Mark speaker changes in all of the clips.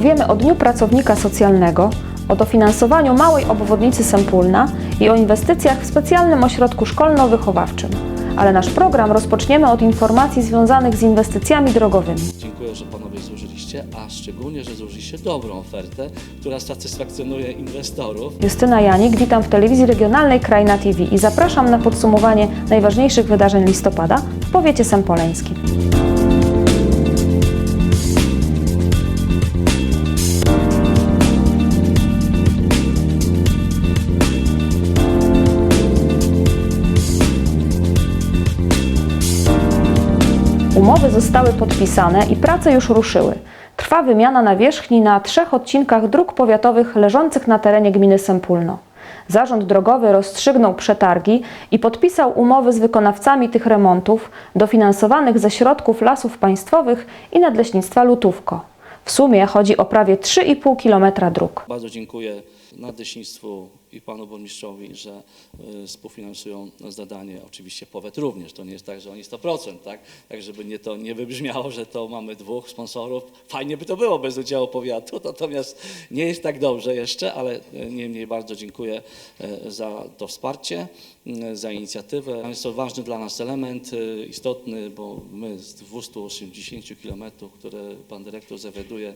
Speaker 1: Powiemy o Dniu Pracownika Socjalnego, o dofinansowaniu małej obwodnicy Sępólna i o inwestycjach w specjalnym ośrodku szkolno-wychowawczym. Ale nasz program rozpoczniemy od informacji związanych z inwestycjami drogowymi.
Speaker 2: Dziękuję, że panowie złożyliście, a szczególnie, że złożyliście dobrą ofertę, która satysfakcjonuje inwestorów.
Speaker 1: Justyna Janik, witam w telewizji regionalnej Krajna TV i zapraszam na podsumowanie najważniejszych wydarzeń listopada w powiecie sępoleńskim. Umowy zostały podpisane i prace już ruszyły. Trwa wymiana nawierzchni na trzech odcinkach dróg powiatowych leżących na terenie gminy Sępólno. Zarząd drogowy rozstrzygnął przetargi i podpisał umowy z wykonawcami tych remontów, dofinansowanych ze środków lasów państwowych i nadleśnictwa Lutówko. W sumie chodzi o prawie 3,5 km dróg.
Speaker 2: Bardzo dziękuję Nadleśnictwu i panu burmistrzowi, że y, współfinansują zadanie. Oczywiście powiat również, to nie jest tak, że oni 100%, tak? Tak, żeby nie to nie wybrzmiało, że to mamy dwóch sponsorów. Fajnie by to było bez udziału powiatu, natomiast nie jest tak dobrze jeszcze, ale y, niemniej bardzo dziękuję y, za to wsparcie, za inicjatywę. Jest to ważny dla nas element, istotny, bo my z 280 kilometrów, które pan dyrektor zawiaduje,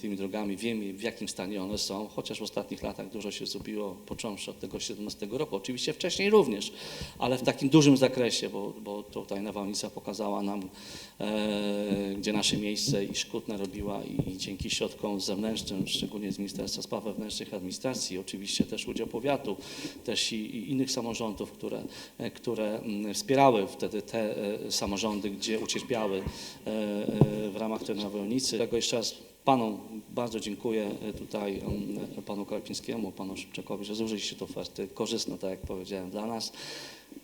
Speaker 2: tymi drogami, wiemy w jakim stanie one są, chociaż w ostatnich latach dużo się zrobiło, począwszy od tego 17 roku, oczywiście wcześniej również, ale w takim dużym zakresie, bo, bo tutaj nawałnica pokazała nam, e, gdzie nasze miejsce i szkód narobiła i, dzięki środkom zewnętrznym, szczególnie z Ministerstwa Spraw Wewnętrznych Administracji, oczywiście też udział powiatu, też i, i innych samorządów, które, e, które mm, wspierały wtedy te e, samorządy, gdzie ucierpiały e, e, w ramach tej nawałnicy. Tego jeszcze raz Panom bardzo dziękuję e, tutaj mm, panu Karpińskiemu, panu Szybczakowi, że zużyliście tę ofertę korzystną, tak jak powiedziałem, dla nas.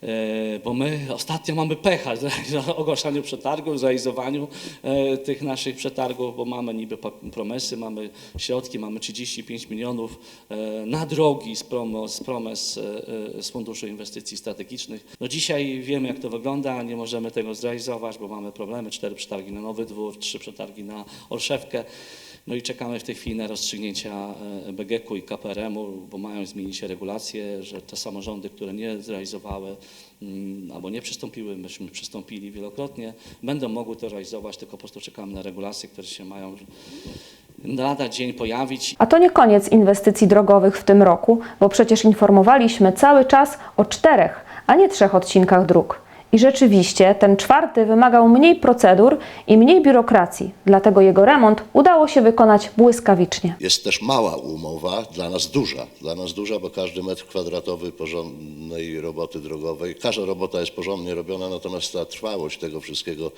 Speaker 2: E, Bo my ostatnio mamy pecha w ogłaszaniu przetargów, realizowaniu e, tych naszych przetargów, bo mamy niby promesy, mamy środki, mamy 35 milionów e, na drogi z, promo, z promes z Funduszu Inwestycji Strategicznych. No dzisiaj wiemy jak to wygląda, nie możemy tego zrealizować, bo mamy problemy, cztery przetargi na Nowy Dwór, trzy przetargi na Olszewkę. No i czekamy w tej chwili na rozstrzygnięcia BGK-u i KPRM-u, bo mają zmienić się regulacje, że te samorządy, które nie zrealizowały albo nie przystąpiły, myśmy przystąpili wielokrotnie, będą mogły to realizować, tylko po prostu czekamy na regulacje, które się mają lada dzień pojawić.
Speaker 1: A to nie koniec inwestycji drogowych w tym roku, bo przecież informowaliśmy cały czas o czterech, a nie trzech odcinkach dróg. I rzeczywiście ten czwarty wymagał mniej procedur i mniej biurokracji, dlatego jego remont udało się wykonać błyskawicznie.
Speaker 3: Jest też mała umowa, dla nas duża. Dla nas duża, bo każdy metr kwadratowy porządnej roboty drogowej, każda robota jest porządnie robiona, natomiast ta trwałość tego wszystkiego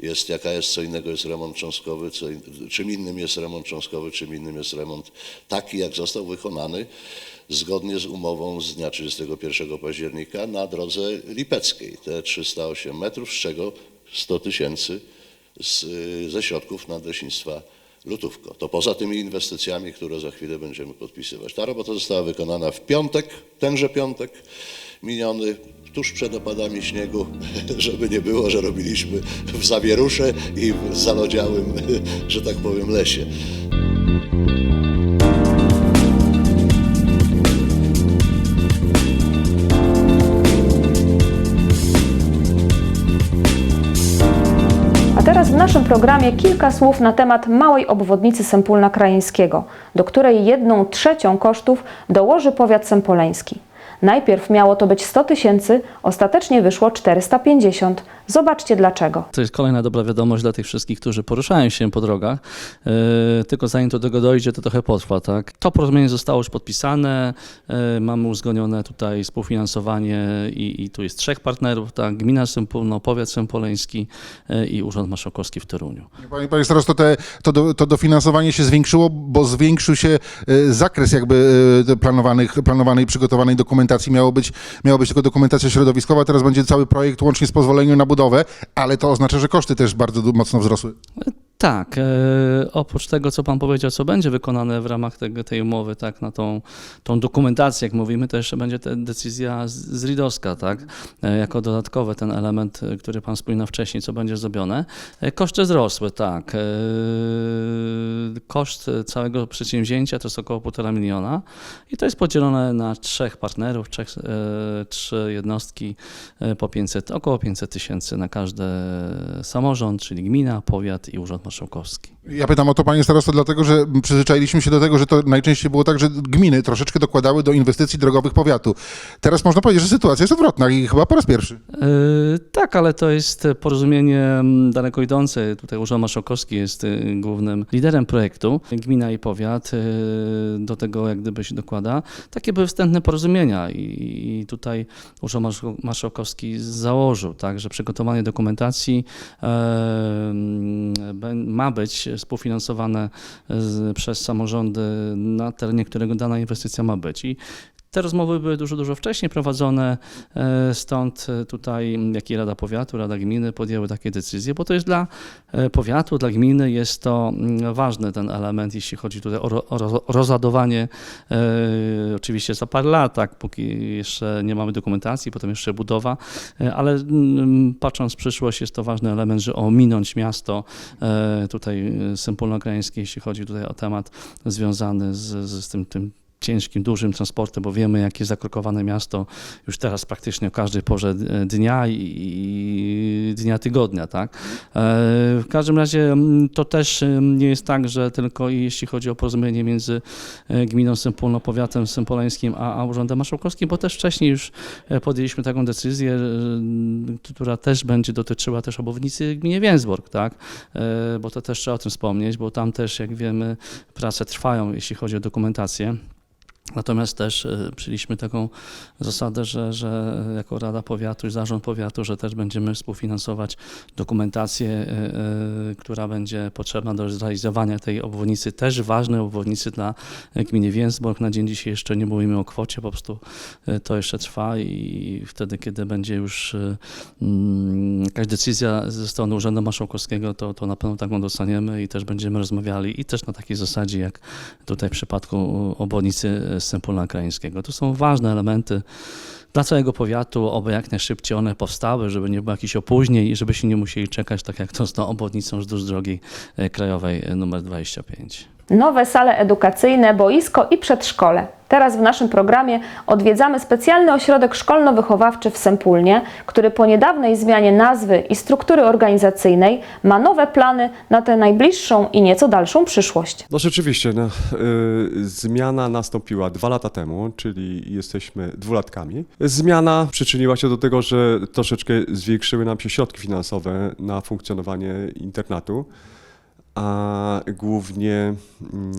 Speaker 3: jest jaka jest, co innego jest remont cząstkowy, co, in- czym innym jest remont cząstkowy, czym innym jest remont taki, jak został wykonany zgodnie z umową z dnia 31 października na drodze lipeckiej. Te 308 metrów, z czego 100 tysięcy ze środków nadleśnictwa Lutówko. To poza tymi inwestycjami, które za chwilę będziemy podpisywać. Ta robota została wykonana w piątek, tenże piątek miniony, tuż przed opadami śniegu, żeby nie było, że robiliśmy w zawierusze i w zalodziałym, że tak powiem, lesie.
Speaker 1: Programie kilka słów na temat małej obwodnicy Sępólna Krajeńskiego, do której jedną trzecią kosztów dołoży powiat sępoleński. Najpierw miało to być 100 tysięcy, ostatecznie wyszło 450. Zobaczcie dlaczego.
Speaker 4: To jest kolejna dobra wiadomość dla tych wszystkich, którzy poruszają się po drogach. E, Tylko zanim do tego dojdzie, to trochę potrwa. Tak? To porozumienie zostało już podpisane. e, Mamy uzgodnione tutaj współfinansowanie i, i tu jest trzech partnerów. Tak? Gmina Sępólno, Powiat Sępoleński e, i Urząd Marszałkowski w Toruniu.
Speaker 5: Panie, panie starosto, te, to, do, to dofinansowanie się zwiększyło, bo zwiększył się zakres jakby planowanych, planowanej i przygotowanej dokumentacji. Miało być, miało być tylko dokumentacja środowiskowa, teraz będzie cały projekt łącznie z pozwoleniem na budowę, ale to oznacza, że koszty też bardzo mocno wzrosły.
Speaker 2: Tak, e, oprócz tego, co Pan powiedział, co będzie wykonane w ramach tego, tej umowy, tak, na tą, tą dokumentację, jak mówimy, to jeszcze będzie decyzja z, z RIDOSKA, tak, e, jako dodatkowy ten element, e, który Pan wspominał wcześniej, co będzie zrobione. Koszty wzrosły, tak. Koszt całego przedsięwzięcia to jest około 1,5 miliona i to jest podzielone na trzech partnerów, trzech, trzy jednostki po 500, około 500 tysięcy na każdy samorząd, czyli gmina, powiat i urząd marszałkowski.
Speaker 5: Ja pytam o to, panie starosto, dlatego że przyzwyczailiśmy się do tego, że to najczęściej było tak, że gminy troszeczkę dokładały do inwestycji drogowych powiatu. Teraz można powiedzieć, że sytuacja jest odwrotna i chyba po raz pierwszy.
Speaker 2: Yy, Tak, ale to jest porozumienie mm, daleko idące. Tutaj Urząd Marszałkowski jest y, głównym liderem projektu. Gmina i powiat y, do tego jak gdyby się dokłada. Takie były wstępne porozumienia i, i tutaj Urząd Marszał- Marszałkowski założył, tak, że przygotowanie dokumentacji e, mm, bę- ma być współfinansowane z, przez samorządy, na terenie którego dana inwestycja ma być. I te rozmowy były dużo, dużo wcześniej prowadzone, e, stąd e, tutaj, jak i Rada Powiatu, Rada Gminy podjęły takie decyzje, bo to jest dla e, powiatu, dla gminy jest to mm, ważny ten element, jeśli chodzi tutaj o, ro, o roz- o rozładowanie, oczywiście za parę lat, tak, póki jeszcze nie mamy dokumentacji, potem jeszcze budowa, ale mm, patrząc w przyszłość jest to ważny element, że ominąć miasto tutaj e, Sempólno-Krajeńskie, jeśli chodzi tutaj o temat związany z, z tym, tym ciężkim, dużym transportem, bo wiemy, jak jest zakrokowane miasto już teraz praktycznie o każdej porze dnia i, dnia tygodnia, tak? E, W każdym razie to też nie jest tak, że tylko jeśli chodzi o porozumienie między e, gminą Sempólno, powiatem sempolańskim, a, a Urzędem Marszałkowskim, bo też wcześniej już e, podjęliśmy taką decyzję, która też będzie dotyczyła też obwodnicy w gminie Więcborg, tak? Bo to też trzeba o tym wspomnieć, bo tam też, jak wiemy, prace trwają, jeśli chodzi o dokumentację. Natomiast też e, przyjęliśmy taką zasadę, że, że jako Rada Powiatu i Zarząd Powiatu, że też będziemy współfinansować dokumentację, e, e, która będzie potrzebna do zrealizowania tej obwodnicy, też ważnej obwodnicy dla gminy Więcborg. Na dzień dzisiejszy jeszcze nie mówimy o kwocie, po prostu to jeszcze trwa i wtedy, kiedy będzie już mm, jakaś decyzja ze strony Urzędu Marszałkowskiego, to, to na pewno taką dostaniemy i też będziemy rozmawiali i też na takiej zasadzie, jak tutaj w przypadku obwodnicy Sępólna Krajeńskiego. To są ważne elementy dla całego powiatu, oby jak najszybciej one powstały, żeby nie było jakichś opóźnień i żebyśmy nie musieli czekać, tak jak to z tą obwodnicą wzdłuż drogi e, krajowej e, numer 25.
Speaker 1: Nowe sale edukacyjne, boisko i przedszkole. Teraz w naszym programie odwiedzamy specjalny ośrodek szkolno-wychowawczy w Sempólnie, który po niedawnej zmianie nazwy i struktury organizacyjnej ma nowe plany na tę najbliższą i nieco dalszą przyszłość.
Speaker 6: No rzeczywiście, no, y, zmiana nastąpiła dwa lata temu, czyli jesteśmy dwulatkami. Zmiana przyczyniła się do tego, że troszeczkę zwiększyły nam się środki finansowe na funkcjonowanie internatu, a głównie mm,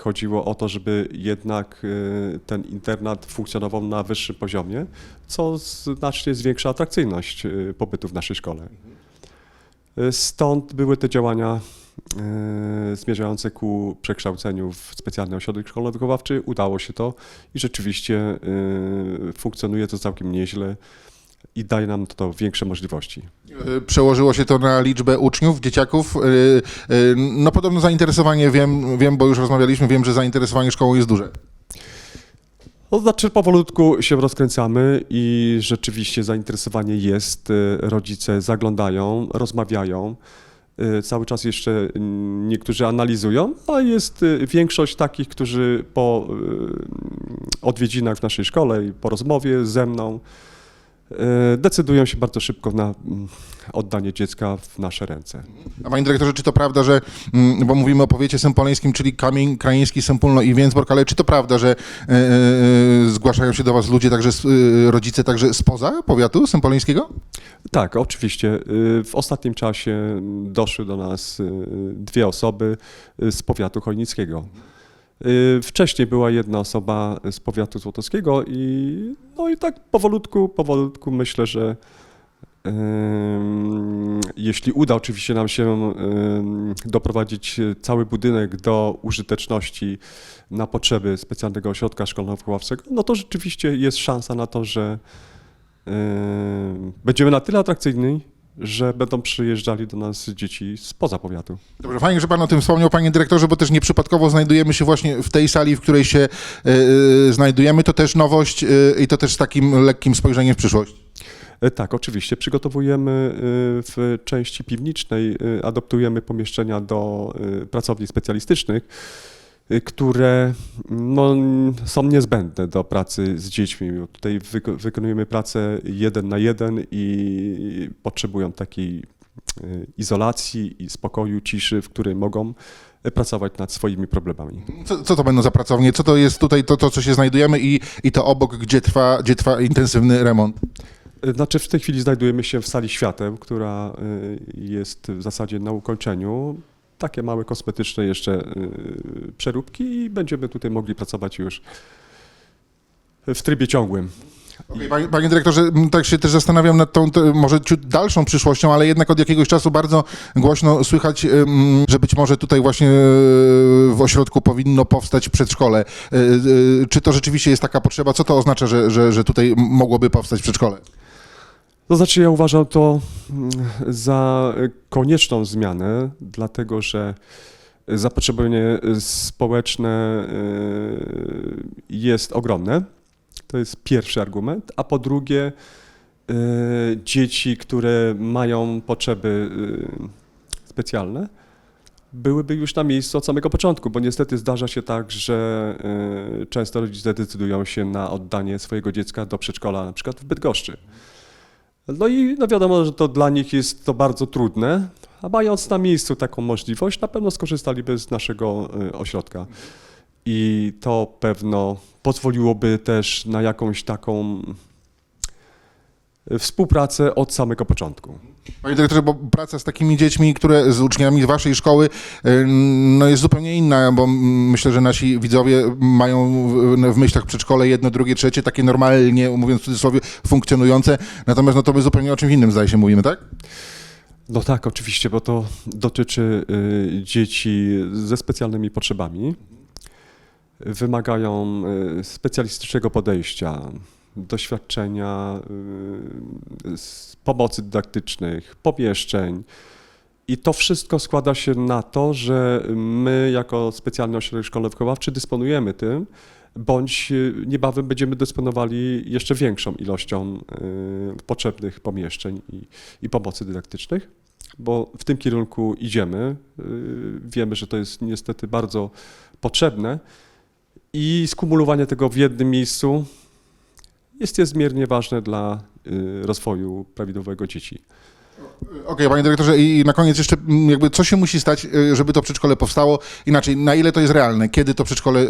Speaker 6: chodziło o to, żeby jednak y, ten internat funkcjonował na wyższym poziomie, co znacznie zwiększa atrakcyjność y, pobytu w naszej szkole. Y, Stąd były te działania zmierzające ku przekształceniu w specjalny ośrodek szkolno-wychowawczy. Udało się to i rzeczywiście funkcjonuje to całkiem nieźle i daje nam to większe możliwości.
Speaker 5: E, Przełożyło się to na liczbę uczniów, dzieciaków. E, e, No podobno zainteresowanie, wiem, wiem, bo już rozmawialiśmy, wiem, że zainteresowanie szkołą jest duże.
Speaker 6: To znaczy powolutku się rozkręcamy i rzeczywiście zainteresowanie jest. Rodzice zaglądają, rozmawiają. Cały czas jeszcze niektórzy analizują, a jest większość takich, którzy po odwiedzinach w naszej szkole i po rozmowie ze mną decydują się bardzo szybko na mm, oddanie dziecka w nasze ręce.
Speaker 5: A panie dyrektorze, czy to prawda, że, mm, bo mówimy o powiecie sępoleńskim, czyli Kamień Krajeński, Sępólno i Więcborg, ale czy to prawda, że e, e, zgłaszają się do was ludzie, także e, rodzice także spoza powiatu sępoleńskiego?
Speaker 6: Tak, oczywiście. W ostatnim czasie doszły do nas dwie osoby z powiatu chojnickiego. Y, Wcześniej była jedna osoba z powiatu złotowskiego i no i tak powolutku, powolutku myślę, że jeśli uda oczywiście nam się doprowadzić cały budynek do użyteczności na potrzeby specjalnego ośrodka szkolno-wychowawczego, no to rzeczywiście jest szansa na to, że będziemy na tyle atrakcyjni, że będą przyjeżdżali do nas dzieci spoza powiatu.
Speaker 5: Dobrze, fajnie, że pan o tym wspomniał, panie dyrektorze, bo też nieprzypadkowo znajdujemy się właśnie w tej sali, w której się e, znajdujemy. To też nowość e, i to też z takim lekkim spojrzeniem w przyszłość.
Speaker 6: Tak, oczywiście. Przygotowujemy w części piwniczej, e, adoptujemy pomieszczenia do pracowni specjalistycznych, które no, są niezbędne do pracy z dziećmi. Tutaj wyko- wykonujemy pracę jeden na jeden i potrzebują takiej e, izolacji i spokoju, ciszy, w której mogą e, pracować nad swoimi problemami.
Speaker 5: Co, co to będą za pracownie? Co to jest tutaj to, to co się znajdujemy i, i to obok, gdzie trwa, gdzie trwa intensywny remont?
Speaker 6: Znaczy w tej chwili znajdujemy się w sali świateł, która y, jest w zasadzie na ukończeniu. Takie małe kosmetyczne jeszcze y, przeróbki i będziemy tutaj mogli pracować już w trybie ciągłym.
Speaker 5: Okej, Panie, panie dyrektorze, tak się też zastanawiam nad tą te, może ciut dalszą przyszłością, ale jednak od jakiegoś czasu bardzo głośno słychać, em, że być może tutaj właśnie e, w ośrodku powinno powstać przedszkole. Czy to rzeczywiście jest taka potrzeba? Co to oznacza, że, że, że tutaj mogłoby powstać przedszkole?
Speaker 6: To znaczy ja uważam to mm, za konieczną zmianę, dlatego że zapotrzebowanie społeczne y, jest ogromne. To jest pierwszy argument. A po drugie, y, dzieci, które mają potrzeby y, specjalne, byłyby już na miejscu od samego początku, bo niestety zdarza się tak, że często rodzice decydują się na oddanie swojego dziecka do przedszkola, na przykład w Bydgoszczy. No i no wiadomo, że to dla nich jest to bardzo trudne, a mając na miejscu taką możliwość, na pewno skorzystaliby z naszego y, ośrodka. I to pewno pozwoliłoby też na jakąś taką współpracę od samego początku.
Speaker 5: Panie dyrektorze, bo praca z takimi dziećmi, które z uczniami z waszej szkoły, no jest zupełnie inna, bo myślę, że nasi widzowie mają w- w myślach przedszkole jedno, drugie, trzecie, takie normalnie, mówiąc w cudzysłowie, funkcjonujące, natomiast no to my zupełnie o czymś innym zdaje się mówimy, tak?
Speaker 6: No tak, oczywiście, bo to dotyczy y, dzieci ze specjalnymi potrzebami. Wymagają y, specjalistycznego podejścia, doświadczenia, y, pomocy dydaktycznych, pomieszczeń. I to wszystko składa się na to, że my jako specjalny ośrodek szkolno-wychowawczy dysponujemy tym, bądź y, niebawem będziemy dysponowali jeszcze większą ilością y, potrzebnych pomieszczeń i, i pomocy dydaktycznych, bo w tym kierunku idziemy. Wiemy, że to jest niestety bardzo potrzebne i skumulowanie tego w jednym miejscu jest niezmiernie ważne dla y, rozwoju prawidłowego dzieci.
Speaker 5: Okej, panie dyrektorze, i na koniec jeszcze mm, jakby co się musi stać, y, żeby to przedszkole powstało? Inaczej, na ile to jest realne? Kiedy to przedszkole y,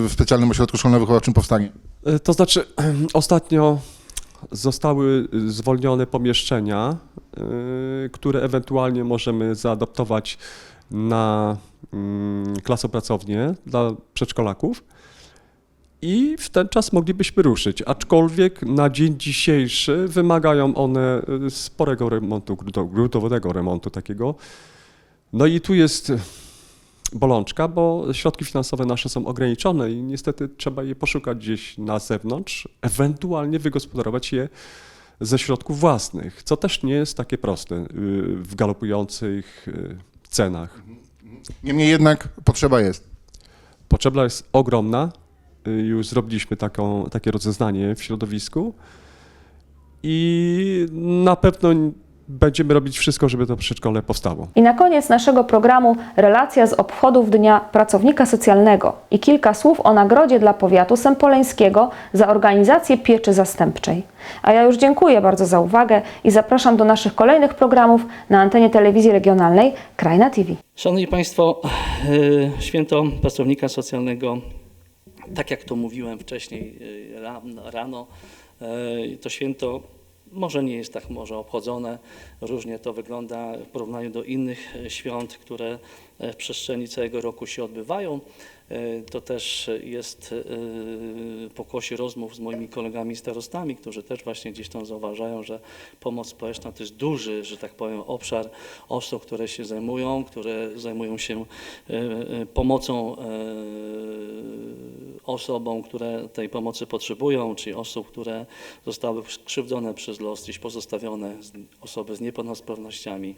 Speaker 5: w specjalnym ośrodku szkolno-wychowawczym powstanie?
Speaker 6: E, To znaczy, ostatnio zostały zwolnione pomieszczenia, które ewentualnie możemy zaadaptować na mm, klasopracownię dla przedszkolaków i w ten czas moglibyśmy ruszyć, aczkolwiek na dzień dzisiejszy wymagają one y, sporego remontu, grunto- gruntowego remontu takiego. No i tu jest bolączka, bo środki finansowe nasze są ograniczone i niestety trzeba je poszukać gdzieś na zewnątrz, ewentualnie wygospodarować je ze środków własnych, co też nie jest takie proste y, w galopujących y, cenach.
Speaker 5: Niemniej jednak potrzeba jest.
Speaker 6: Potrzeba jest ogromna. Y, Już zrobiliśmy taką, takie rozeznanie w środowisku i na pewno będziemy robić wszystko, żeby to przedszkole powstało.
Speaker 1: I na koniec naszego programu relacja z obchodów Dnia Pracownika Socjalnego i kilka słów o nagrodzie dla powiatu sempoleńskiego za organizację pieczy zastępczej. A ja już dziękuję bardzo za uwagę i zapraszam do naszych kolejnych programów na antenie telewizji regionalnej Krajna TV.
Speaker 2: Szanowni Państwo, e, święto pracownika socjalnego, tak jak to mówiłem wcześniej e, rano, e, to święto może nie jest tak może obchodzone, różnie to wygląda w porównaniu do innych świąt, które w przestrzeni całego roku się odbywają. E, To też jest e, pokłosie rozmów z moimi kolegami starostami, którzy też właśnie gdzieś tam zauważają, że pomoc społeczna to jest duży, że tak powiem, obszar osób, które się zajmują, które zajmują się e, pomocą osobom, które tej pomocy potrzebują, czy osób, które zostały skrzywdzone przez los, gdzieś pozostawione, osoby z niepełnosprawnościami.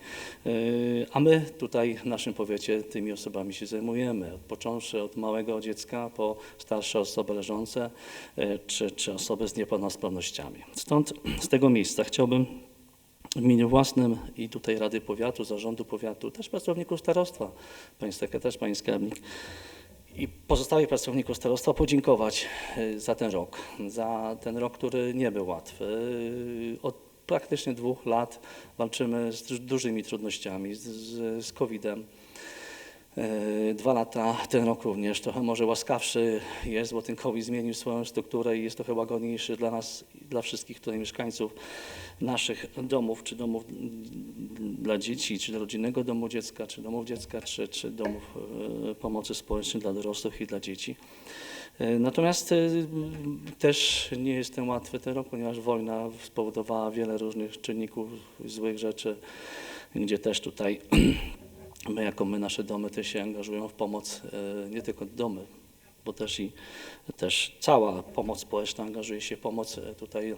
Speaker 2: A my tutaj w naszym powiecie tymi osobami się zajmujemy, począwszy od małego dziecka po starsze osoby leżące, e, czy, czy osoby z niepełnosprawnościami. Stąd z tego miejsca chciałbym w imieniu własnym i tutaj Rady Powiatu, Zarządu Powiatu, też pracowników starostwa, pani sekretarz, pani skarbnik i pozostałych pracowników starostwa podziękować e, za ten rok, za ten rok, który nie był łatwy. E, Od praktycznie dwóch lat walczymy z duż- dużymi trudnościami, z, z COVID-em. E, Dwa lata, ten rok również, trochę może łaskawszy jest, bo ten COVID zmienił swoją strukturę i jest trochę łagodniejszy dla nas, dla wszystkich tutaj mieszkańców naszych domów, czy domów dla dzieci, czy rodzinnego domu dziecka, czy domów dziecka, czy, czy domów e, pomocy społecznej dla dorosłych i dla dzieci. E, Natomiast też nie jest ten łatwy ten rok, ponieważ wojna spowodowała wiele różnych czynników, złych rzeczy, gdzie też tutaj My jako my, nasze domy też się angażują w pomoc, e, nie tylko domy, bo też i też cała pomoc społeczna angażuje się w pomoc e, tutaj e,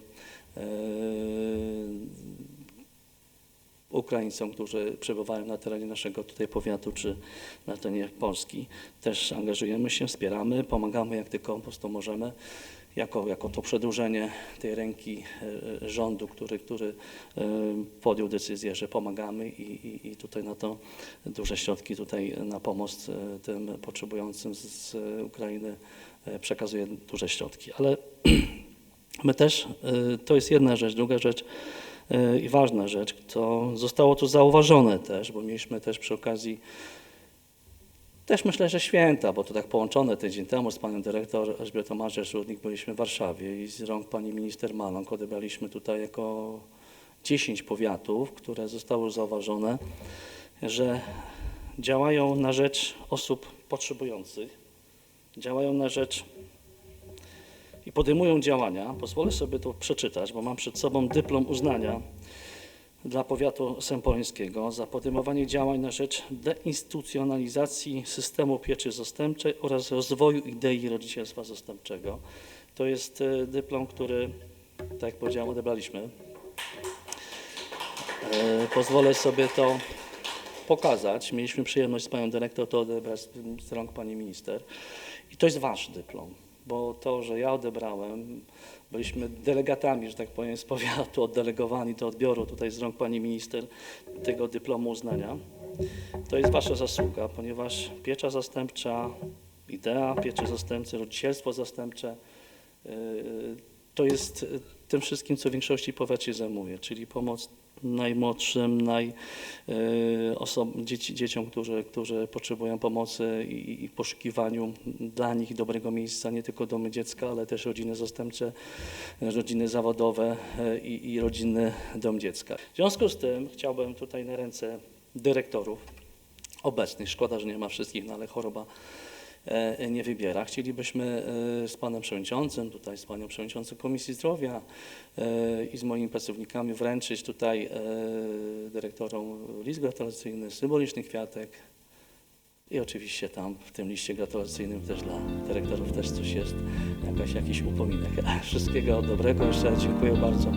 Speaker 2: Ukraińcom, którzy przebywają na terenie naszego tutaj powiatu czy na terenie Polski. Też angażujemy się, wspieramy, pomagamy jak tylko po prostu możemy. Jako, jako to przedłużenie tej ręki e, rządu, który, który e, podjął decyzję, że pomagamy i, i, i tutaj na to duże środki tutaj na pomoc e, tym potrzebującym z, Ukrainy przekazuje duże środki. Ale My też, to jest jedna rzecz. Druga rzecz i ważna rzecz, to zostało tu zauważone też, bo mieliśmy też przy okazji też myślę, że święta, bo to tak połączone tydzień temu z panią dyrektor Elżbietą Marzesz-Rudnik byliśmy w Warszawie i z rąk pani minister Maląg odebraliśmy tutaj jako 10 powiatów, które zostały zauważone, że działają na rzecz osób potrzebujących, działają na rzecz i podejmują działania. Pozwolę sobie to przeczytać, bo mam przed sobą dyplom uznania dla powiatu sępoleńskiego za podejmowanie działań na rzecz deinstytucjonalizacji systemu pieczy zastępczej oraz rozwoju idei rodzicielstwa zastępczego. To jest e, dyplom, który, tak jak powiedziałem, odebraliśmy. E, Pozwolę sobie to pokazać. Mieliśmy przyjemność z panią dyrektor to odebrać z- z rąk pani minister. I to jest wasz dyplom, bo to, że ja odebrałem, byliśmy delegatami, że tak powiem, z powiatu, oddelegowani do odbioru tutaj z rąk pani minister tego dyplomu uznania. To jest wasza zasługa, ponieważ piecza zastępcza, idea pieczy zastępczej, rodzicielstwo zastępcze, yy, to jest yy, tym wszystkim, co w większości powiat się zajmuje, czyli pomoc najmłodszym, naj, oso- dzieci, dzieciom, którzy, którzy potrzebują pomocy i, i poszukiwaniu dla nich dobrego miejsca, nie tylko domy dziecka, ale też rodziny zastępcze, rodziny zawodowe yy, i, i rodzinny dom dziecka. W związku z tym chciałbym tutaj na ręce dyrektorów obecnych, szkoda, że nie ma wszystkich, no ale choroba e, nie wybiera. Chcielibyśmy e, z panem przewodniczącym, tutaj z panią przewodniczącą Komisji Zdrowia e, i z moimi pracownikami wręczyć tutaj e, dyrektorom list gratulacyjny, symboliczny kwiatek i oczywiście tam w tym liście gratulacyjnym też dla dyrektorów też coś jest, jakaś, jakiś upominek. Wszystkiego dobrego, jeszcze dziękuję bardzo.